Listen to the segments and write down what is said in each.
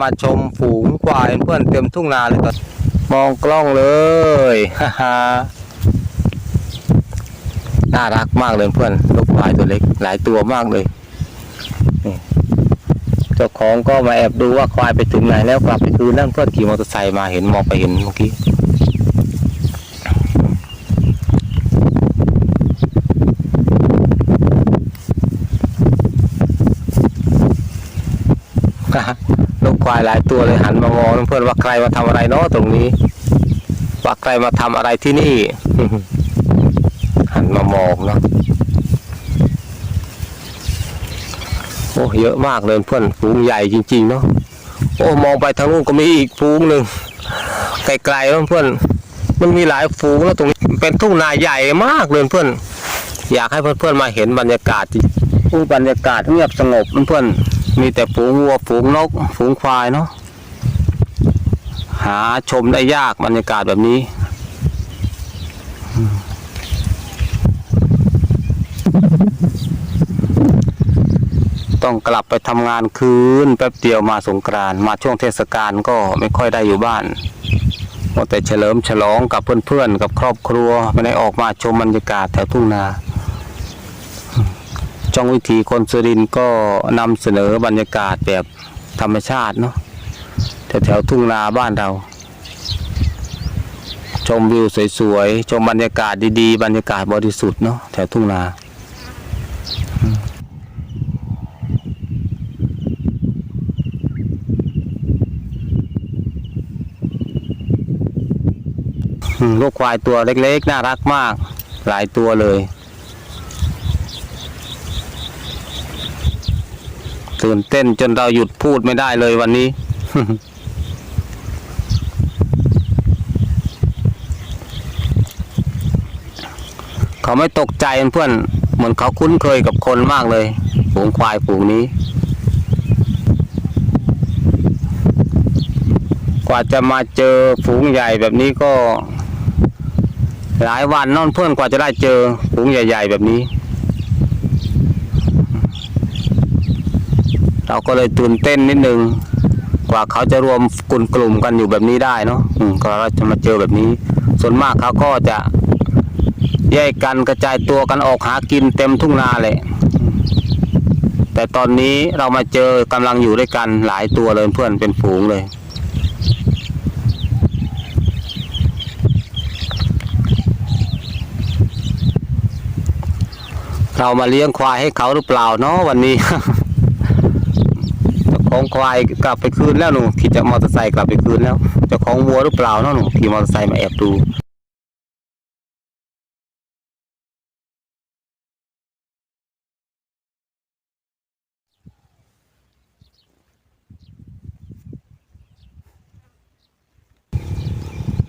มาชมฝูงควายเพื่อนเต็มทุ่งนาเลยตอนมองกล้องเลยฮ่าฮน่ารักมากเลยเพื่อนลูกควายตัวเล็ก หลายตัวมากเลยเจ้าของก็มาแอบดูว่าควายไปถึงไหนแล้วกลับไปคืนนั่นเพื่อนขี่มอเตอร์ไซค์มาเห็นมองไปเห็นเมื่อกี้ ลูกควายหลายตัวเลยหันมามองเพื่อนว่าใครมาทำอะไรเนาะตรงนี้ ว่าใครมาทำอะไรที่นี่ หันมามองเนาะโอ้เยอะมากเลยเพื่อนฝูงใหญ่จริงๆเนาะโอ้มองไปทางนู้นก็มีอีกฝูงหนึ่งไกลๆแล้วเพื่อนมันมีหลายฝูงแล้วตรงนี้เป็นทุ่งนาใหญ่มากเลยเพื่อน อยากให้เพื่อนๆมาเห็นบรรยากาศที่อู้บรรยากาศเงียบสงบเพื่อนๆ มีแต่ฝูงวัวฝูงนกฝูงควายเนาะหาชมได้ยากบรรยากาศแบบนี้ต้องกลับไปทำงานคืนแป๊บเดียวมาสงกรานมาช่วงเทศกาลก็ไม่ค่อยได้อยู่บ้านแต่เฉลิมฉลองกับเพื่อนๆกับครอบครัวไม่ได้ออกมาชมบรรยากาศแถวทุ่งนา จ้องวิถีคนสุรินก็นำเสนอบรรยากาศแบบธรรมชาติเนาะแถวแถวทุ่งนาบ้านเรา ชมวิวสวยๆ ชมบรรยากาศดีๆ บรรยากาศบริสุทธิ์เนาะแถวทุ่งนาอืมลูกควายตัวเล็กๆ น่ารักมาก หลายตัวเลย ตื่นเต้นจนเราหยุดพูดไม่ได้เลยวันนี้ เขาไม่ตกใจเพื่อนเหมือนเขาคุ้นเคยกับคนมากเลยฝูงควายฝูงนี้ กว่าจะมาเจอฝูงใหญ่แบบนี้ก็ หลายวันนอนเพื่อนกว่าจะได้เจอฝูงใหญ่ ๆ แบบนี้ เราก็เลยตื่นเต้นนิดนึง กว่าเขาจะรวมกลุ่มกลุ่มกันอยู่แบบนี้ได้เนาะอืมก็เราจะมาเจอแบบนี้ ส่วนมากเขาก็จะแยกกันกระจายตัวกันออกหากินเต็มทุ่งนาเลยแต่ตอนนี้เรามาเจอกำลังอยู่ด้วยกันหลายตัวเลยเพื่อนเป็นฝูงเลยเรามาเลี้ยงควายให้เขาหรือเปล่าเนาะวันนี้ ของควายกลับไปคืนแล้วหนูขี่จากมอเตอร์ไซค์กลับไปคืนแล้วเจ้าของวัวหรือเปล่าเนาะหนูขี่มอเตอร์ไซค์มาแอบดู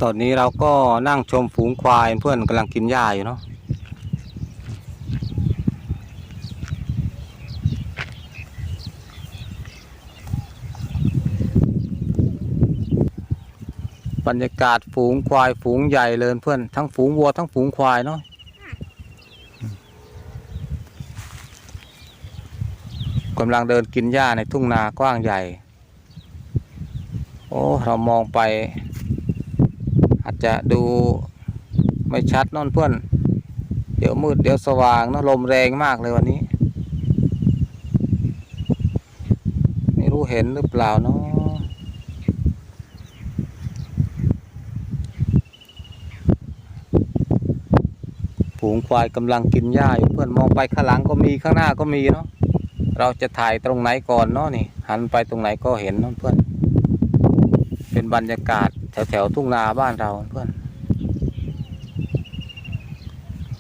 ตอนนี้เราก็นั่งชมฝูงควายเพื่อนกำลังกินหญ้าอยู่เนาะ บรรยากาศฝูงควายฝูงใหญ่เลยเพื่อนทั้งฝูงวัวทั้งฝูงควายเนาะกำลังเดินกินหญ้าในทุ่งนากว้างใหญ่ โอ้ เรามองไป อาจจะดูไม่ชัดเนอนเพื่อน เดี๋ยวมืดเดี๋ยวสว่างเนอะลมแรงมากเลยวันนี้ ไม่รู้เห็นหรือเปล่าเนาะ ฝูงควายกำลังกินหญ้าอยู่เพื่อนมองไปข้างหลังก็มีข้างหน้าก็มีเนาะเราจะถ่ายตรงไหนก่อนเนาะนี่ หันไปตรงไหนก็เห็นเนาะเพื่อน เป็นบรรยากาศแถวแถวๆทุ่งนาบ้านเราเพื่อน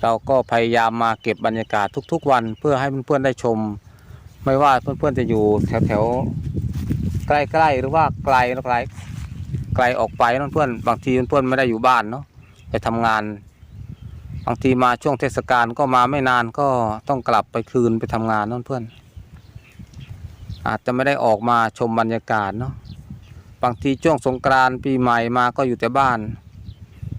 เราก็พยายามมาเก็บบรรยากาศทุก ๆ วันเพื่อให้เพื่อนๆได้ชม ไม่ว่าเพื่อนๆจะอยู่แถวแถวๆใกล้ๆหรือว่าไกลไกลไกลออกไปเนาะเพื่อนบางทีเพื่อนๆไม่ได้อยู่บ้านเนาะไปทำงานางทีมาช่วงเทศกาลก็มาไม่นานก็ต้องกลับไปคืนไปทำงานนั่นเพื่อน อาจจะไม่ได้ออกมาชมบรรยากาศเนาะบางทีช่วงสงกรานต์ปีใหม่มาก็อยู่แต่บ้าน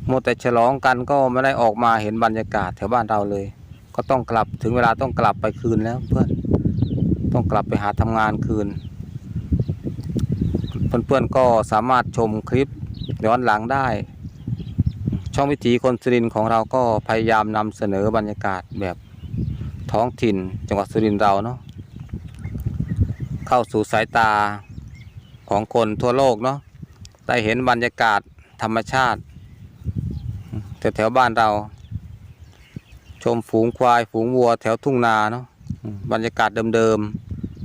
มัวแต่ฉลองกันก็ไม่ได้ออกมาเห็นบรรยากาศแถวบ้านเราเลย ก็ต้องกลับถึงเวลาต้องกลับไปคืนแล้วเพื่อน ต้องกลับไปหาทำงานคืน เพื่อนๆก็สามารถชมคลิปย้อนหลังได้ ช่องวิถีคนสุรินทร์ของเราก็พยายามนำเสนอบรรยากาศแบบท้องถิ่นจังหวัดสุรินทร์เราเนาะเข้าสู่สายตาของคนทั่วโลกเนาะได้เห็นบรรยากาศธรรมชาติแถวแถวบ้านเรา ชมฝูงควายฝูงวัวแถวทุ่งนาเนาะบรรยากาศเดิม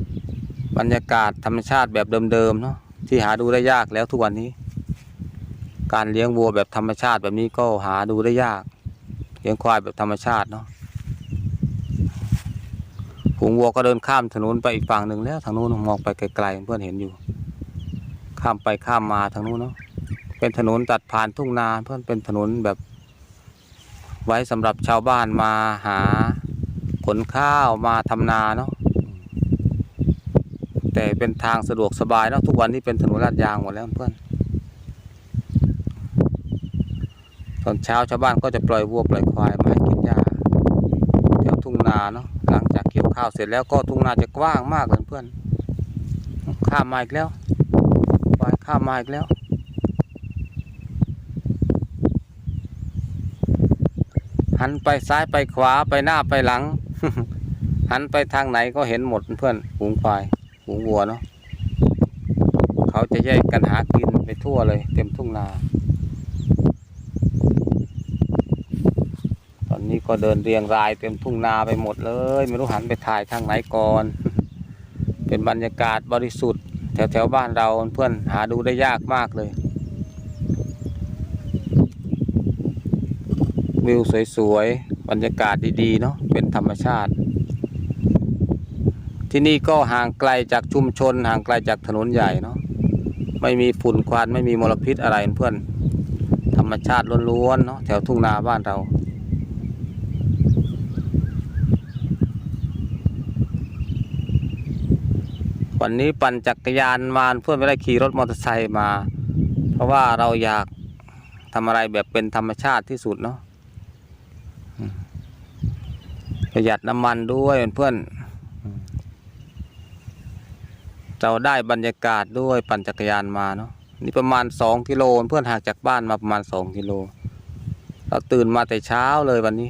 ๆบรรยากาศธรรมชาติแบบเดิมๆเนาะที่หาดูได้ยากแล้วทุกวันนี้ การเลี้ยงวัวแบบธรรมชาติแบบนี้ก็หาดูได้ยาก เลี้ยงควายแบบธรรมชาติเนาะฝูงวัวก็เดินข้ามถนนไปอีกฝั่งหนึ่งแล้วทางนู้นมองไปไกลๆเพื่อนเห็นอยู่ ข้ามไปข้ามมาทางนู้นเนาะเป็นถนนตัดผ่านทุ่งนาเพื่อนเป็นถนนแบบ ไว้สำหรับชาวบ้านมาหาขนข้าวมาทำนาเนาะแต่เป็นทางสะดวกสบายเนาะทุกวันนี้เป็นถนนลาดยางหมดแล้วเพื่อน ตอนเช้าชาวบ้านก็จะปล่อยวัวปล่อยควายมาให้กินหญ้าแถวทุ่งนาเนาะหลังจากเกี่ยวข้าวเสร็จแล้วก็ทุ่งนาจะกว้างมากเลยเพื่อนข้ามมาอีกแล้วควายข้ามมาอีกแล้วหันไปซ้ายไปขวาไปหน้าไปหลัง หันไปทางไหนก็เห็นหมดเพื่อนฝูงควายฝูงวัวเนาะเขาจะแยกกันหากินไปทั่วเลย เต็มทุ่งนา ตอนนี้ ก็เดินเรียงรายเต็มทุ่งนาไปหมดเลย ไม่รู้หันไปถ่ายทางไหนก่อน เป็นบรรยากาศบริสุทธิ์ แถวแถวๆบ้านเราเพื่อนหาดูได้ยากมากเลยวิวสวยๆ บรรยากาศดีๆ เนาะ เป็นธรรมชาติ ที่นี่ก็ห่างไกลจากชุมชน ห่างไกลจากถนนใหญ่เนาะ ไม่มีฝุ่นควัน ไม่มีมลพิษอะไรเพื่อน ธรรมชาติล้วนๆ เนาะ แถวทุ่งนาบ้านเรา วันนี้ปั่นจักรยานมาเพื่อนไม่ได้ขี่รถมอเตอร์ไซค์มา เพราะว่าเราอยากทำอะไรแบบเป็นธรรมชาติที่สุดเนาะประหยัดน้ำมันด้วยเพื่อนเราได้บรรยากาศด้วยปั่นจักรยานมาเนาะนี่ประมาณสองกิโลเพื่อนห่างจากบ้านมาประมาณสองกิโลเราตื่นมาแต่เช้าเลยวันนี้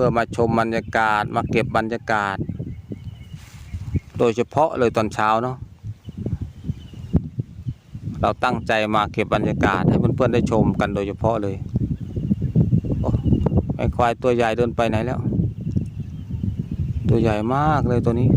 พื่อมาชมบรรยากาศมาเก็บบรรยากาศ โดยเฉพาะเลยตอนเช้าเนาะเราตั้งใจมาเก็บบรรยากาศให้เพื่อนๆได้ชมกันโดยเฉพาะเลยโอ้ไอ้ควายตัวใหญ่เดินไปไหนแล้ว ตัวใหญ่มากเลยตัวนี้